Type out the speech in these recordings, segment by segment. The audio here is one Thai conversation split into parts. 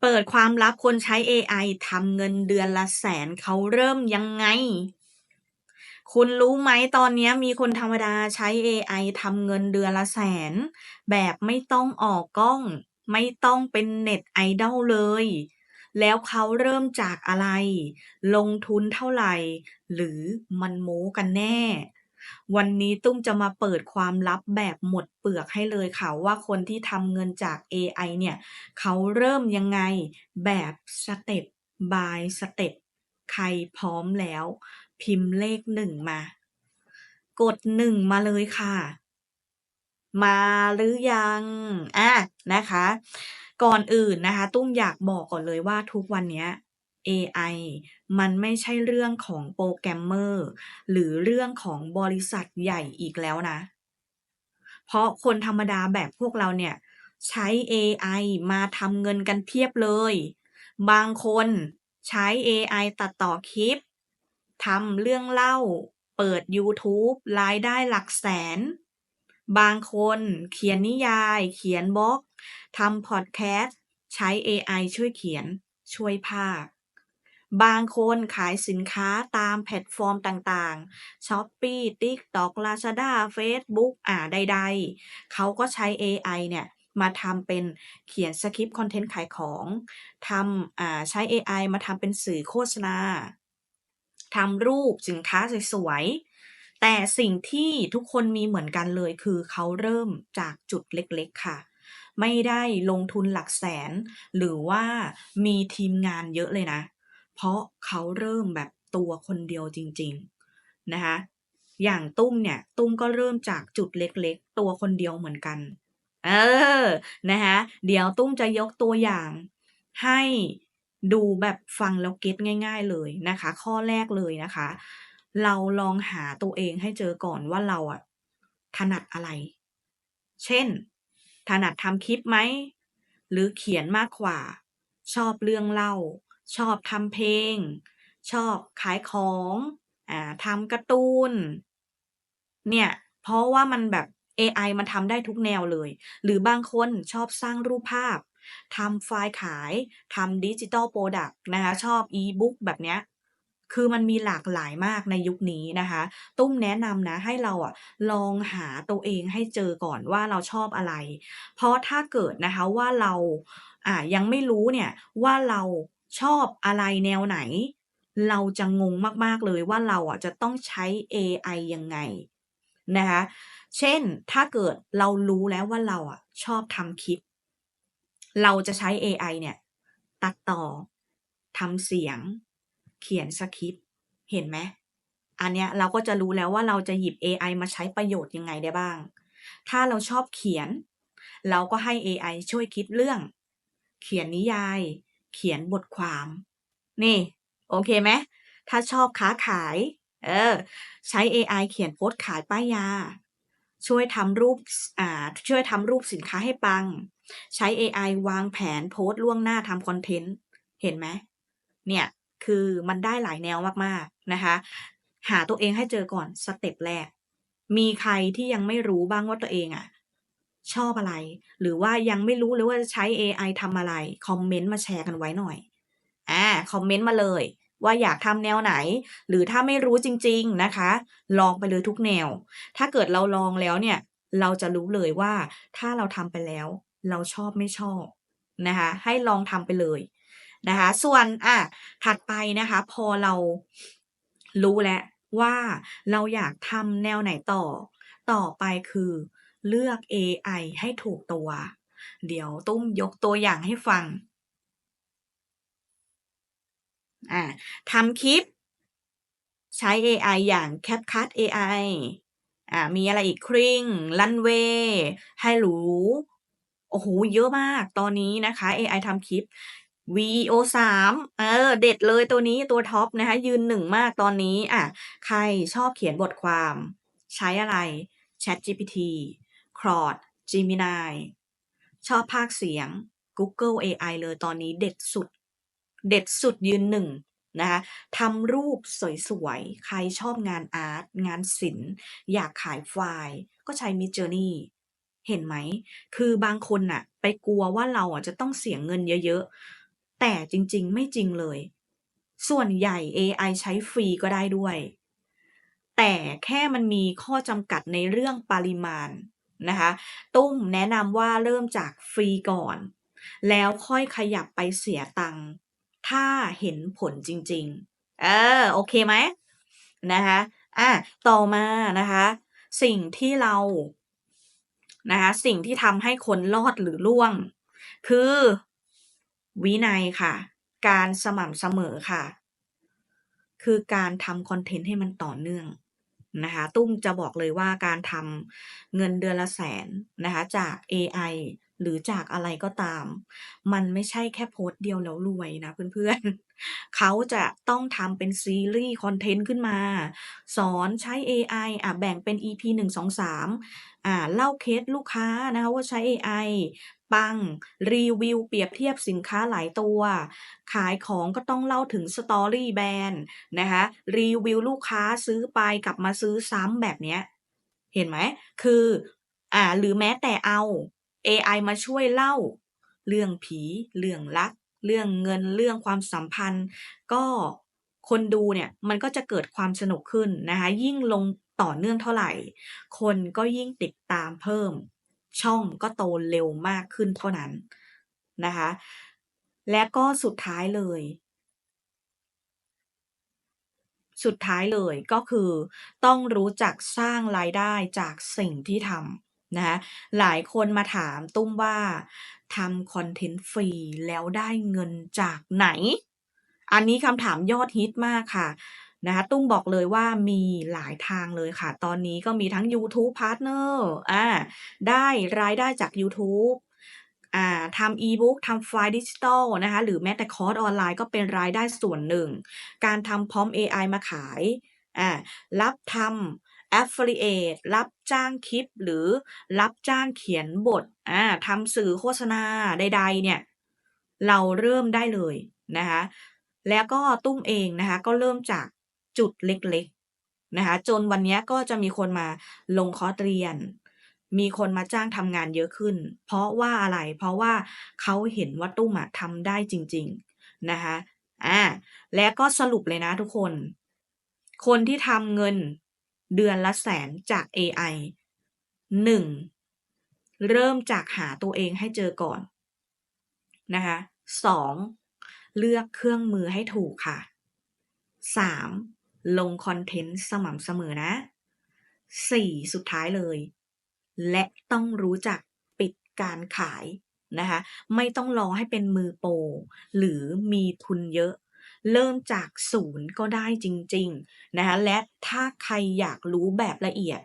เปิดความลับคนใช้ AI ทำเงินเดือนละแสนเขาเริ่มยังไง คุณรู้ไหมตอนนี้มีคนธรรมดาใช้ AI ทำเงินเดือนละแสน แบบไม่ต้องออกกล้อง ไม่ต้องเป็นเน็ตไอดอลเลย แล้วเขาเริ่มจากอะไร ลงทุนเท่าไหร่ หรือมันโม้กันแน่ วันนี้ตุ้มจะมาเปิดความลับแบบหมดเปลือกให้เลยค่ะ ว่าคนที่ทำเงินจาก AI เนี่ย เขาเริ่มยังไงแบบสเต็ป by สเต็ปใครพร้อมแล้ว พิมพ์เลขหนึ่งมา กดหนึ่งมาเลยค่ะ มาหรือยังอะนะคะ ก่อนอื่นนะคะ ตุ้มอยากบอกก่อนเลยว่าทุกวันเนี้ย AI มันไม่ใช่เรื่องของโปรแกรมเมอร์หรือเรื่องของบริษัทใหญ่อีกแล้วนะ เพราะคนธรรมดาแบบพวกเราเนี่ย ใช้ AI มาทำเงินกันเพียบเลย บางคนใช้ AI ตัดต่อคลิปทำเรื่องเล่า เปิดยูทูบรายได้หลักแสน บางคนเขียนนิยาย เขียนบล็อกทำพอดแคสต์ใช้ AI ช่วยเขียน ช่วยภาค บางคนขายสินค้าตามแพลตฟอร์มต่างๆ Shopee TikTok Lazada Facebook อ่าใดๆ เขาก็ใช้ AI เนี่ยมาทำเป็นเขียนสคริปต์คอนเทนต์ขายของทำอ่าใช้ AI มาทำเป็นสื่อโฆษณาทำรูปสินค้าสวยๆ แต่สิ่งที่ทุกคนมีเหมือนกันเลยคือเขาเริ่มจากจุดเล็กๆค่ะ ไม่ได้ลงทุนหลักแสน หรือว่ามีทีมงานเยอะเลยนะ เพราะเขาเริ่มแบบตัวคนเดียวจริง ๆ นะคะ อย่างตุ้มเนี่ย ตุ้มก็เริ่มจากจุดเล็กๆ ตัวคนเดียวเหมือนกัน เออ นะคะเดี๋ยวตุ้มจะยกตัวอย่างให้ดูแบบฟังแล้วเก็ตง่าย ๆเลยนะคะ ข้อแรกเลยนะคะ เราลองหาตัวเองให้เจอก่อนว่าเราอะถนัดอะไร เช่น ถนัดทำคลิปไหม หรือเขียนมากกว่า ชอบเรื่องเล่า ชอบทำเพลง ชอบขายของอ่าทำการ์ตูน เนี่ย เพราะว่ามันแบบ AI มันทำได้ทุกแนวเลย หรือบางคนชอบสร้างรูปภาพทำไฟล์ขายทำดิจิทัลโปรดักต์นะคะชอบอีบุ๊กแบบเนี้ยคือมันมีหลากหลายมากในยุคนี้นะคะ ตุ้มแนะนำนะให้เราอะลองหาตัวเองให้เจอก่อนว่าเราชอบอะไร เพราะถ้าเกิดนะคะว่าเราอ่ายังไม่รู้เนี่ยว่าเรา ชอบอะไรแนวไหน เราจะงงมากๆเลยว่าเราอะจะต้องใช้ AI ยังไงนะคะเช่นถ้าเกิดเรารู้แล้วว่าเราอะชอบทำคลิป เราจะใช้ AI เนี่ย ตัดต่อทำเสียง เขียนสคริปต์เห็นไหมอันเนี้ยเราก็จะรู้แล้วว่าเราจะหยิบ AI มาใช้ประโยชน์ยังไงได้บ้าง ถ้าเราชอบเขียน เราก็ให้ AI ช่วยคิดเรื่อง เขียนนิยาย เขียนบทความ นี่ โอเคไหมถ้าชอบค้าขาย เออ ใช้ AI เขียนโพสต์ขายป้ายยา ช่วยทำรูปอ่าช่วยทำรูปสินค้าให้ปัง ใช้ AI วางแผนโพสต์ล่วงหน้าทำคอนเทนต์ เห็นไหม เนี่ย คือมันได้หลายแนวมากๆนะคะ หาตัวเองให้เจอก่อนสเต็ปแรก มีใครที่ยังไม่รู้บ้างว่าตัวเองอะ ชอบอะไร หรือว่ายังไม่รู้เลยว่าจะใช้ AI ทำอะไร คอมเมนต์มาแชร์กันไว้หน่อยอาคอมเมนต์มาเลย ว่าอยากทำแนวไหน หรือถ้าไม่รู้จริง ๆนะคะ ลองไปเลยทุกแนว ถ้าเกิดเราลองแล้วเนี่ย เราจะรู้เลยว่า ถ้าเราทำไปแล้ว เราชอบไม่ชอบนะคะ ให้ลองทำไปเลยนะคะ ส่วนอ่าถัดไปนะคะ พอเรารู้แล้วว่าเราอยากทำแนวไหนต่อ ต่อไปคือ เลือก AI ให้ถูกตัว เดี๋ยวตุ้มยกตัวอย่างให้ฟังอ่าทำคลิป ใช้ AI อย่าง CapCut AI อ่ามีอะไรอีก Kling Runway Hello โอ้โฮเยอะมากตอนนี้นะคะ AI ทำคลิป VO 3เออ เด็ดเลยตัวนี้ตัวท็อปนะคะ ยืน1มากตอนนี้ อ่าใครชอบเขียนบทความ ใช้อะไร ChatGPT Claude Gemini ชอบพากย์เสียง Google AI เลยตอนนี้เด็ดสุด เด็ดสุดยืน1นะคะทำรูปสวยๆ ใครชอบงานอาร์ต งานศิลป์ อยากขายไฟล์ ก็ใช้ Midjourney เห็นไหม คือบางคนน่ะ ไปกลัวว่าเราอะจะต้องเสียเงินเยอะๆ แต่จริงๆ ไม่จริงเลย ส่วนใหญ่เอไอใช้ฟรีก็ได้ด้วย แต่แค่มันมีข้อจำกัดในเรื่องปริมาณ นะคะ ตุ้มแนะนำว่าเริ่มจากฟรีก่อน แล้วค่อยขยับไปเสียตังค์ถ้าเห็นผลจริง ๆ เออ โอเคไหม?นะคะอาต่อมานะคะ สิ่งที่เรานะคะสิ่งที่ทำให้คนรอดหรือร่วง คือวินัยค่ะ การสม่ำเสมอค่ะ คือการทำคอนเทนต์ให้มันต่อเนื่อง นะคะตุ้มจะบอกเลยว่าการทำเงินเดือนละแสนนะคะจาก AI หรือจากอะไรก็ตาม มันไม่ใช่แค่โพสต์เดียวแล้วรวยนะเพื่อนๆ เขาจะต้องทำเป็นซีรีส์คอนเทนต์ขึ้นมา สอนใช้เอไออ่าแบ่งเป็น EP 1 2 3อ่าเล่าเคสลูกค้านะคะว่าใช้เอไอปัง รีวิวเปรียบเทียบสินค้าหลายตัว ขายของก็ต้องเล่าถึง Story Brand นะคะรีวิวลูกค้าซื้อไปกลับมาซื้อซ้ำแบบเนี้ยเห็นไหม?คืออ่าหรือแม้แต่เอาเอไอมาช่วยเล่า เรื่องผี เรื่องรัก เรื่องเงินเรื่องความสัมพันธ์ ก็คนดูเนี่ยมันก็จะเกิดความสนุกขึ้นนะคะยิ่งลงต่อเนื่องเท่าไหร่ คนก็ยิ่งติดตามเพิ่ม ช่องก็โตเร็วมากขึ้นเท่านั้นนะคะและก็สุดท้ายเลย สุดท้ายเลยก็คือ ต้องรู้จักสร้างรายได้จากสิ่งที่ทำ นะคะหลายคนมาถามตุ้มว่าทำคอนเทนต์ฟรีแล้วได้เงินจากไหน?อันนี้คำถามยอดฮิตมากค่ะนะคะตุ้มบอกเลยว่ามีหลายทางเลยค่ะ ตอนนี้ก็มีทั้งยูทูบพาร์ตเนอร์อาได้รายได้จากยูทูบอ่าทำอีบุ๊กทำไฟล์ดิจิทัลนะคะหรือแม้แต่คอร์สออนไลน์ก็เป็นรายได้ส่วนหนึ่ง การทำพร็อมป์เอไอมาขายอ่ารับทำ Affiliate รับจ้างคลิปหรือรับจ้างเขียนบทอาทำสื่อโฆษณาใดๆเนี่ย เราเริ่มได้เลยนะคะแล้วก็ตุ้มเองนะคะก็เริ่มจากจุดเล็กๆนะคะจนวันนี้ก็จะมีคนมาลงคอร์สเรียน มีคนมาจ้างทำงานเยอะขึ้น เพราะว่าอะไร?เพราะว่าเขาเห็นว่าตุ้มอะทำได้จริง ๆนะคะอ่าและก็สรุปเลยนะทุกคน คนที่ทำเงิน เดือนละแสนจากเอไอ1เริ่มจากหาตัวเองให้เจอก่อนนะคะ 2 เลือกเครื่องมือให้ถูกค่ะ 3 ลงคอนเทนต์สม่ำเสมอนะ 4 สุดท้ายเลย และต้องรู้จักปิดการขายนะคะ ไม่ต้องรอให้เป็นมือโปรหรือมีทุนเยอะ เริ่มจากศูนย์ก็ได้จริงๆนะคะและถ้าใครอยากรู้แบบละเอียด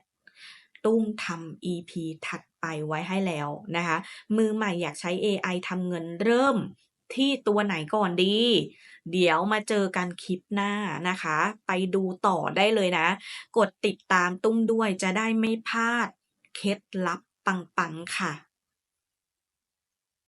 ตุ้มทำ EP ถัดไปไว้ให้แล้วนะคะมือใหม่อยากใช้เอไอทำเงินเริ่มที่ตัวไหนก่อนดี?เดี๋ยวมาเจอกันคลิปหน้านะคะ ไปดูต่อได้เลยนะ กดติดตามตุ้มด้วยจะได้ไม่พลาดเคล็ดลับปังๆค่ะ